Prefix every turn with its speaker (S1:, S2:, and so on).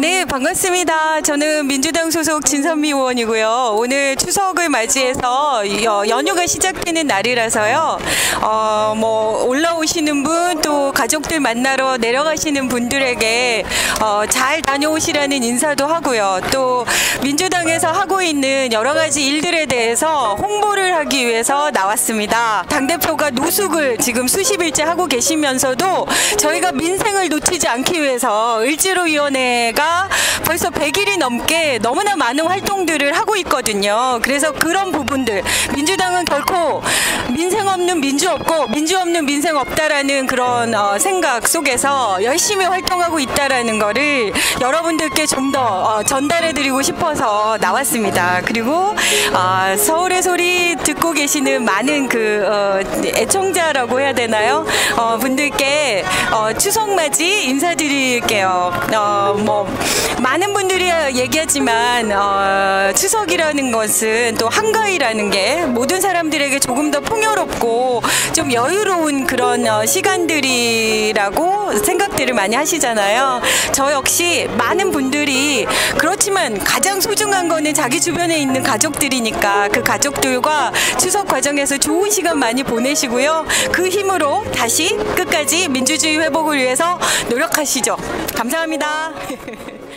S1: 반갑습니다. 저는 민주당 소속 진선미 의원이고요. 오늘 추석을 맞이해서 여- 연휴가 시작되는 날이라서요. 어, 뭐 올라오시는 분 또 가족들 만나러 내려가시는 분들에게 어, 잘 다녀오시라는 인사도 하고요. 또 민주당에서 하고 있는 여러 가지 일들에 대해서 홍보를 하기 위해서 나왔습니다. 당대표가 노숙을 지금 수십 일째 하고 계시면서도 저희가 민생을 놓치지 않기 위해서 을지로위원회가 벌써 100일이 넘게 너무나 많은 활동들을 하고 있거든요. 그래서 그런 부분들 민주당은 결코 없는 민주 없고 민주 없는 민생 없다라는 그런 어, 생각 속에서 열심히 활동하고 있다라는 거를 여러분들께 좀더 전달해드리고 싶어서 나왔습니다. 그리고 아, 서울의 소리 듣고 계시는 많은 그 어, 애청자라고 해야 되나요? 어, 분들께 어, 추석 맞이 인사드릴게요. 어, 뭐 많은 분들이 얘기하지만 어, 추석이라는 것은 또 한가위라는 게 모든 사람들에게 조금 더 풍요롭 고 좀 여유로운 그런 어, 시간들이라고 생각들을 많이 하시잖아요. 저 역시 많은 분들이 그렇지만 가장 소중한 거는 자기 주변에 있는 가족들이니까 그 가족들과 추석 과정에서 좋은 시간 많이 보내시고요. 그 힘으로 다시 끝까지 민주주의 회복을 위해서 노력하시죠. 감사합니다.